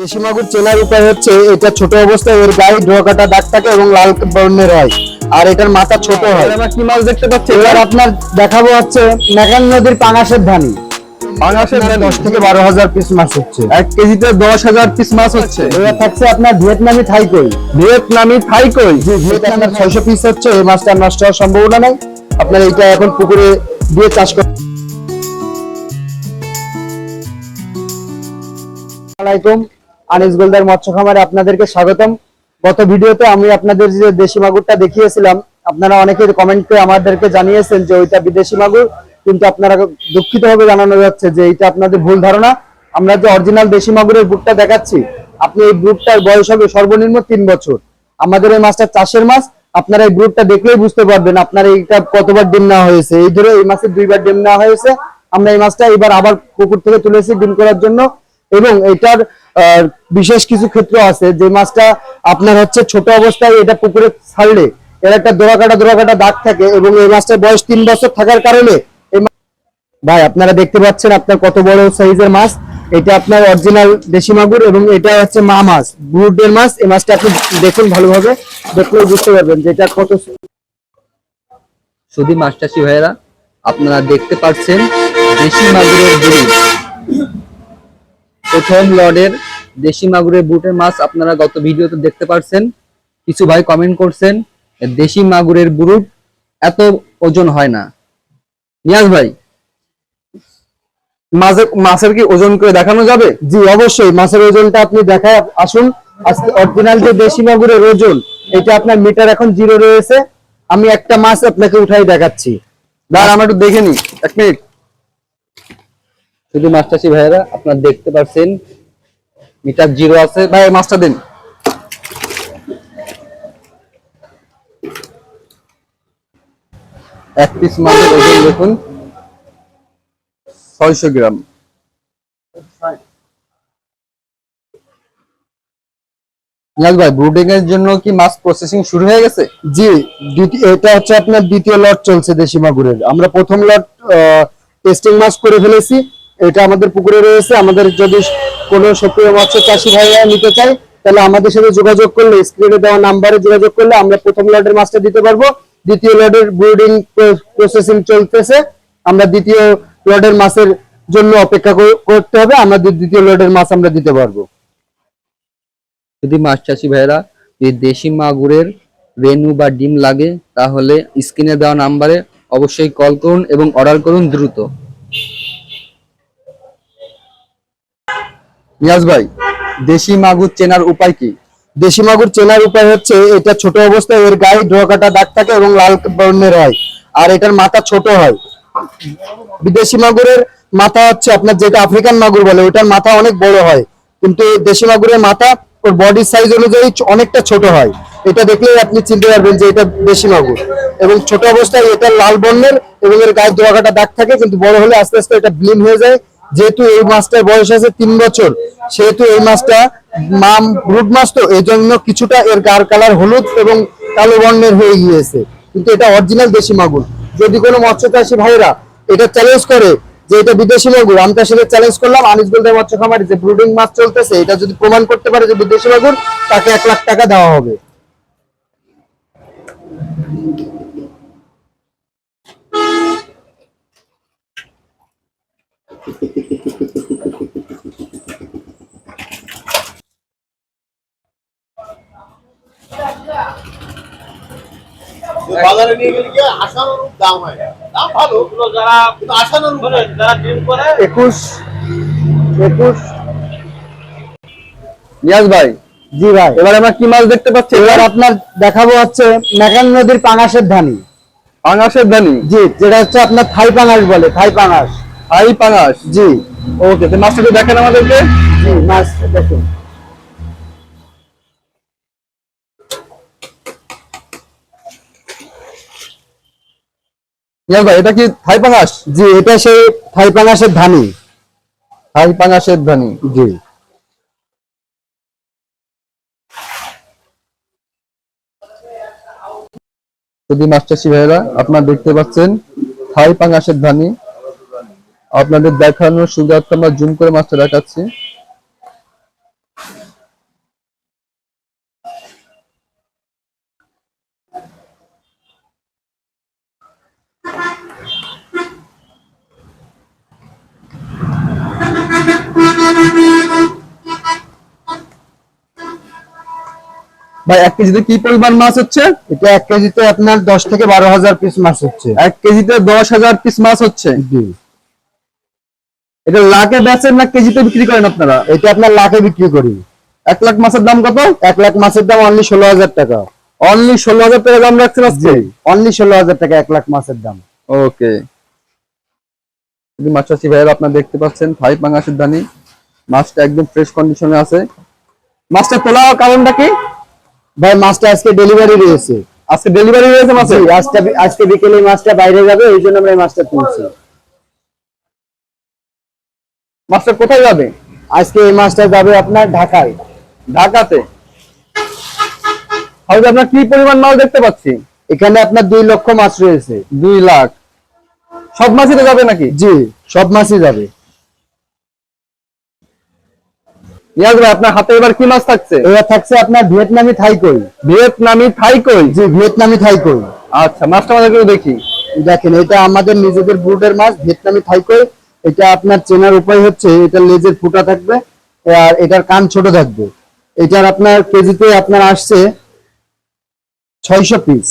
দেশি মাগুর চেনার উপায় হচ্ছে এটা ছোট অবস্থায় এর গায়ে ডোকাটা দাগ থাকে এবং লাল বর্ণের হয় আর এটার মাথা ছোট হয় আমরা কি মাছ দেখতে পাচ্ছি? এবার আপনার দেখাবো হচ্ছে মেকান নদীর পাঙাশের ধানি। বাংলাদেশের দশ থেকে বারো হাজার পিস মাছ হচ্ছে। এক কেজিতে দশ হাজার পিস মাছ হচ্ছে। এবার থাকছে আপনার ভিয়েতনামি থাইকই। ভিয়েতনামি থাই কই জি ভিয়েতনামের ছয়শো পিস হচ্ছে এই মাছটা নষ্ট হওয়ার সম্ভাবনা নেই। আপনার এইটা এখন পুকুরে দিয়ে চাষ করেন আলাইকুম। আনিস গোলদার মৎস্য খামারে আপনাদেরকে স্বাগতম। গত ভিডিওতে আমি আপনাদের যে দেশি মাগুরটা দেখিয়েছিলাম, আপনারা অনেকে কমেন্ট করে আমাদেরকে জানিয়েছেন যে ওইটা বিদেশি মাগুর, কিন্তু আপনারা দুঃখিত ভাবে জানানো যাচ্ছে যে এইটা আপনাদের ভুল ধারণা। আমরা যে অরিজিনাল দেশি মাগুরের বুকটা দেখাচ্ছি, আপনি এই ব্রুটটার বয়স হবে সর্বনিম্ন তিন বছর। আমাদের এই মাছটা চাষের মাছ, আপনারা এই গ্রুপটা দেখলেই বুঝতে পারবেন আপনার এইটা কতবার ডিম নেওয়া হয়েছে। এই ধরে এই মাসে দুইবার ডিম নেওয়া হয়েছে। আমরা এই মাছটা এবার আবার পুকুর থেকে তুলেছি ডিম করার জন্য। এবং এটার বিশেষ কিছু ক্ষেত্র আছে, যে মাছটা আপনার হচ্ছে ছোট অবস্থায় এটা পুকুরে ছাড়লে, এর একটা দোড়াকাটা দোড়াকাটা দাগ থাকে এবং এই মাছটার বয়স তিন বছর থাকার কারণে ভাই, আপনারা দেখতে পাচ্ছেন আপনার কত বড় সাইজের মাছ। এটা আপনার অরিজিনাল দেশি মাগুর এবং এটা হচ্ছে মা মাছ ব্রুডের মাছ। এই মাছটা আপনি দেখুন ভালোভাবে দেখলে বুঝতে পারবেন যে এটা কত শুধু মাস্টারসি ভাইয়েরা, আপনারা দেখতে পাচ্ছেন দেশি মাগুরের বুড়ি প্রথম লর্ডের দেশি মাগুরের বুটের মাছ আপনারা গত ভিডিওতে দেখতে পাচ্ছেন কিছু ভাই কমেন্ট করছেন দেশি মাগুরের বুরুট এত ওজন হয় না। নিয়াজ ভাই মাছের মাছের কি ওজন করে দেখানো যাবে? জি অবশ্যই। মাছের ওজনটা আপনি দেখায় আসুন। আজকে অরিজিনাল যে দেশি মাগুরের ওজন এটা আপনার মিটার এখন জিরো রয়েছে। আমি একটা মাছ আপনাকে উঠাই দেখাচ্ছি। দাঁড়া আমরা একটু দেখে নি এক মিনিট শুধু মাছটাছি ভাইয়েরা, আপনারা দেখতে পাচ্ছেন মিটার জিরো আছে। ভাই মাছটা দিন। এক পিস মাছের ওজন দেখুন। ছয়শো গ্রাম। ভাই ব্রুডিং এর জন্য কি মাছ প্রসেসিং শুরু হয়ে গেছে? জি, দ্বিতীয়- এটা হচ্ছে আপনার দ্বিতীয় লট চলছে দেশি মাগুরের। আমরা প্রথম লট টেস্টিং মাছ করে ফেলেছি। এটা আমাদের পুকুরে রয়েছে। আমাদের যদি কোনো সক্রিয় মৎস্য চাষি ভাইরা নিতে চায়, তাহলে আমাদের সাথে যোগাযোগ করলে, স্ক্রিনে দেওয়া নাম্বারে যোগাযোগ করলে আমরা প্রথম লটের মাছটা দিতে পারব। দ্বিতীয় লটের ব্রুডিং প্রসেসিং চলতেছে। আমরা দ্বিতীয় লটের মাছের জন্য অপেক্ষা করতে হবে। আমরা দ্বিতীয় লটের মাছ আমরা দিতে পারব। যদি মাছ চাষি ভাইরা যদি দেশি মাগুরের রেনু বা ডিম লাগে, তাহলে স্ক্রিনে দেওয়া নাম্বারে অবশ্যই কল করুন এবং অর্ডার করুন দ্রুত। নিয়াজ ভাই, দেশি মাগুর চেনার উপায় কি? দেশি মাগুর চেনার উপায় হচ্ছে, এটা ছোট অবস্থায় এর গায়ে ডোকাটা দাগ থাকে এবং লাল বর্ণের হয়, আর এটার মাথা ছোট হয়। বিদেশি মাগুরের মাথা হচ্ছে আপনার যেটা আফ্রিকান মাগুর বলে ওটার মাথা অনেক বড় হয়। কিন্তু দেশি মাগুরের মাথা ওর বডি সাইজ অনুযায়ী অনেকটা ছোট হয়। এটা দেখলেই আপনি চিনতে পারবেন যে এটা দেশি মাগুর। এবং ছোট অবস্থায় এটা লাল বর্ণের এবং এর গায়ে ডোকাটা দাগ থাকে, কিন্তু বড় হলে আস্তে আস্তে এটা ব্লিন হয়ে যায়। যেহেতু এই মাছটার বয়স আছে তিন বছর, সেহেতু এই মাছটা মাম রুট মাছ তো এই জন্য কিছুটা এর গার কালার হলুদ এবং কালো বর্ণের হয়ে গিয়েছে। কিন্তু এটা অরিজিনাল দেশি মাগুর। যদি কোনো মৎস্য চাষী ভাইরা এটা চ্যালেঞ্জ করে যে এটা বিদেশি মাগুর, আমি তার সাথে চ্যালেঞ্জ করলাম, আনিস গোলদের মৎস্য খামারে যে ব্রুডিং মাছ চলতেছে, এটা যদি প্রমাণ করতে পারে যে বিদেশি মাগুর, তাকে এক লাখ টাকা দেওয়া হবে। বাজারে নিয়ে গেলে কি আশানুরূপ দাম হয়? দাম ভালো যারা কিন্তু আশানুরূপ। যারা ডিম করে একুশ একুশ। নিয়াজ ভাই জি ভাই। এবার আমরা কি মাছ দেখতে পাচ্ছি? এবার আপনার দেখাবো হচ্ছে মেকান নদীর পাঙাশের ধানি। পাঙাশের ধানি? জি যেটা হচ্ছে আপনার থাই পাঙাশ বলে থাই পাঙাশ। হাই পাঙাশ? জি। ওকে তো মাছটা দেখেন আমাদেরকে। জি মাছ দেখুন। এটা কি থাই পাঙাশ? জি এটা সেই থাই পাঙাশের ধানি। থাই পাঙাশের ধানি। জি। যদি মাস্টারসি ভাইয়েরা আপনারা দেখতে পাচ্ছেন থাই পাঙাশের ধানি। আপনাদের দেখানোর সুযোগ আমরা জুম করে মাছটা দেখাচ্ছি। ভাই এক কেজিতে কি পরিমাণ মাছ হচ্ছে? এটা এক কেজিতে আপনার দশ থেকে বারো হাজার পিস মাছ হচ্ছে। এক কেজিতে দশ হাজার পিস মাছ হচ্ছে? জি। এটা লাখে বেচেন না কেজিতে বিক্রি করেন আপনারা? এটা আপনার লাখে বিক্রি করি। এক লাখ মাছের দাম কত? এক লাখ মাছের দাম অনলি ষোলো হাজার টাকা। অনলি ষোলো হাজার টাকা দাম রাখছেন আজকে? অনলি ষোলো হাজার টাকা এক লাখ মাছের দাম। ওকে মাছ চাষি ভাইয়েরা আপনারা দেখতে পাচ্ছেন থাই পাঙ্গাসের দানি। মাছটা একদম ফ্রেশ কন্ডিশনে আছে। মাছটা তোলা কারণটা কি? ভাই মাছটা আজকে ডেলিভারি রয়েছে। আজকে ডেলিভারি হয়েছে মাছের? আজকে আজকে বিকেলে মাছটা বাইরে যাবে এই জন্য আমরা এই মাছটা তুলছি। মাছটা কোথায় যাবে? আজকে এই মাছটা যাবে আপনার ঢাকায়। ঢাকাতে? হয়তো আপনার কি পরিমাণ মাছ দেখতে পাচ্ছি? এখানে আপনার দুই লক্ষ মাছ রয়েছে। দুই লাখ। সব মাছই তো যাবে নাকি? জি সব মাছই যাবে। ভাই আপনার হাতে এবার কি মাছ থাকছে? এবার থাকছে আপনার ভিয়েতনামি থাইকই। ভিয়েতনামি থাই কই জি ভিয়েতনামি থাইকই। আচ্ছা মাছটা আমাদের দেখি। দেখেন এটা আমাদের নিজেদের ব্রুডের মাছ ভিয়েতনামি থাইকই। এটা আপনার চেনার উপায় হচ্ছে এটা লেজের ফুটা থাকবে আর এটার কান ছোট থাকবে। এটার আপনার কেজিতে আপনার আসছে ছয়শো পিস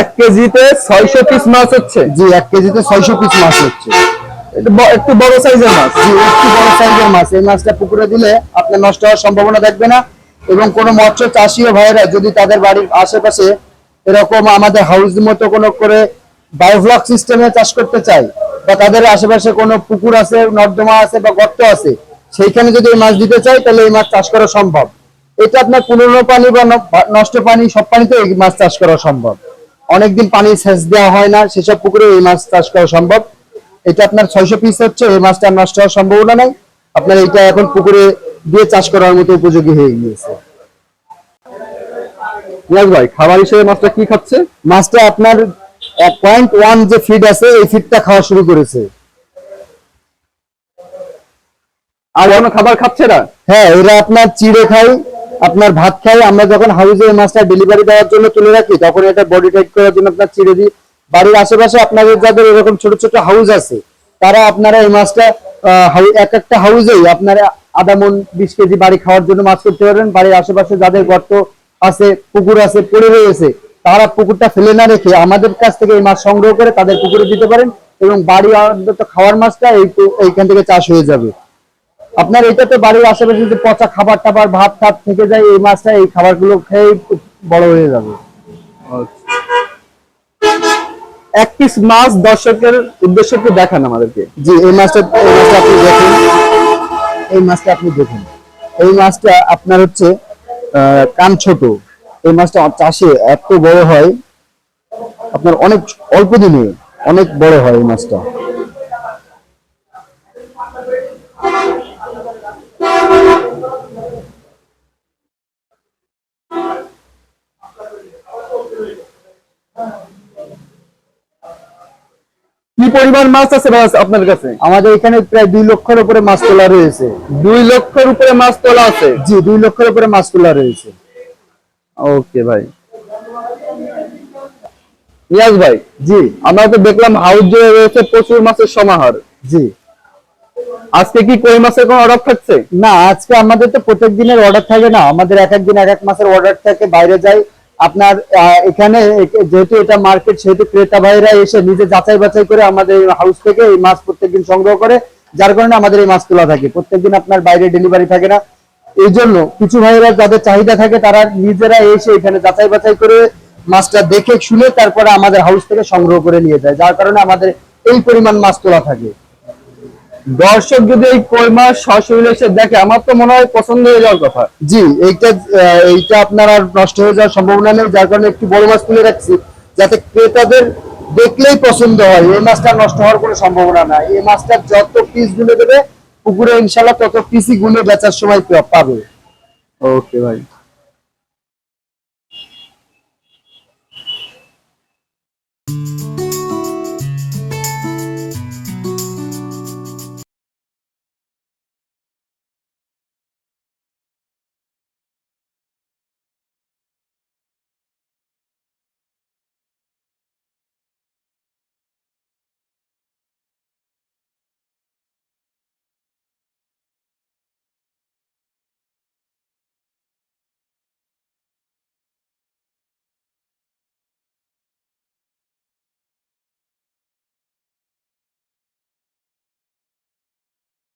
এক কেজিতে ছয়শো পিস মাছ হচ্ছে? জি এক কেজিতে ছয়শো পিস মাছ হচ্ছে। একটু বড় সাইজের মাছ? জি একটু বড় সাইজের মাছ। এই মাছটা পুকুরে দিলে আপনার নষ্ট হওয়ার সম্ভাবনা থাকবে না এবং কোনো মৎস্য চাষী ও ভাইয়েরা যদি তাদের বাড়ির আশেপাশে এরকম আমাদের হাউস মতো কোনো করে বায়োফ্লক সিস্টেমে চাষ করতে চায় বা তাদের আশেপাশে কোনো পুকুর আছে নর্দমা আছে বা গর্ত আছে সেইখানে যদি এই মাছ দিতে চাই তাহলে এই মাছ চাষ করা সম্ভব। এটা আপনার পুরনো পানি বা নষ্ট পানি সব পানিতে এই মাছ চাষ করা সম্ভব। অনেকদিন পানি সেচ দেওয়া হয় না সেসব পুকুরে এই মাছ চাষ করা সম্ভব। এটা আপনার ছয়শো পিস হচ্ছে এই মাছটা নষ্ট হওয়ার সম্ভাবনা নাই। আপনার এটা এখন পুকুরে দিয়ে চাষ করার মতো উপযোগী হয়ে গিয়েছে। ভাই খাবার হিসেবে মাছটা কি খাচ্ছে? মাছটা আপনার পয়েন্ট ওয়ান যে ফিড আছে এই ফিডটা খাওয়া শুরু করেছে। আর কোনো খাবার খাচ্ছে না? হ্যাঁ এরা আপনার চিড়ে খাই আপনার ভাত খাই আমরা যখন এই মাছটা ডেলিভারি দেওয়ার জন্য তুলে রাখি তখন এটা বডি টাইট করার জন্য আপনার চিড়ে দিই বাড়ির আশেপাশে আপনাদের যাদের এরকম ছোট ছোট হাউস আছে তারা আপনারা এই মাছটা এক একটা হাউসেই আপনারা আধা মন বিশ কেজি বাড়ি খাওয়ার জন্য মাছ করতে পারবেন। বাড়ির আশেপাশে যাদের গর্ত আছে পুকুর আছে পড়ে রয়েছে তারা পুকুরটা ফেলে না রেখে আমাদের কাছ থেকে এই মাছ সংগ্রহ করে তাদের পুকুরে দিতে পারেন এবং বাড়ি অন্তত খাওয়ার মাছটা এইখান থেকে চাষ হয়ে যাবে। আপনার এটা তো বাড়ির আশেপাশে যে পচা খাবার টাবার ভাত টাত থেকে যায় এই মাছটা এই খাবারগুলো খেয়ে বড় হয়ে যাবে। এক পিস মাছ দর্শকের উদ্দেশ্যে একটু দেখান আমাদেরকে। জি এই মাছটা এই মাছটা আপনি দেখুন। এই মাছটা আপনি দেখুন। এই মাছটা আপনার হচ্ছে আহ, কান ছোট এই মাছটা চাষে এত বড় হয় আপনার অনেক অল্প দিনে অনেক বড় হয় এই মাছটা। কি পরিমাণ মাছ আছে ভাই আপনার কাছে? আমাদের এখানে প্রায় দুই লক্ষের উপরে মাছ তোলা রয়েছে। দুই লক্ষের উপরে মাছ তোলা আছে? জি দুই লক্ষের উপরে মাছ তোলা রয়েছে। ওকে ভাই নিয়াজ ভাই জি আমরা তো দেখলাম হাউস জুড়ে রয়েছে প্রচুর মাছের সমাহার। জি। আজকে কি কই মাছের কোনো অর্ডার থাকছে? না আজকে আমাদের তো প্রত্যেক দিনের অর্ডার থাকে না। আমাদের এক এক দিন এক এক মাসের অর্ডার থাকে বাইরে যাই। আপনার এখানে যেহেতু এটা মার্কেট সেহেতু ক্রেতা ভাইরা এসে নিজে যাচাই বাছাই করে আমাদের হাউস থেকে এই মাছ প্রত্যেকদিন সংগ্রহ করে। যার কারণে আমাদের এই মাছ তোলা থাকে। প্রত্যেকদিন আপনার বাইরে ডেলিভারি থাকে না। এই জন্য কিছু ভাইরা যাদের চাহিদা থাকে তারা নিজেরা এসে এখানে যাচাই বাছাই করে মাছটা দেখে শুনে তারপরে আমাদের হাউস থেকে সংগ্রহ করে নিয়ে যায়। যার কারণে আমাদের এই পরিমাণ মাছ তোলা থাকে। দর্শক যদি এই কই মাছ সশরীরে এসে দেখে আমার তো মনে হয় পছন্দ হয়ে যাওয়ার কথা। জি এইটা এইটা আপনার আর নষ্ট হয়ে যাওয়ার সম্ভাবনা নেই যার কারণে একটু বড় মাছ তুলে রাখছি যাতে ক্রেতাদের দেখলেই পছন্দ হয়। এই মাছটা নষ্ট হওয়ার কোনো সম্ভাবনা নাই। এই মাছটা যত পিসগুলো দেবে পুকুরে ইনশাল্লাহ তত পিসি গুনে বেচার সময় পাবে। ওকে ভাই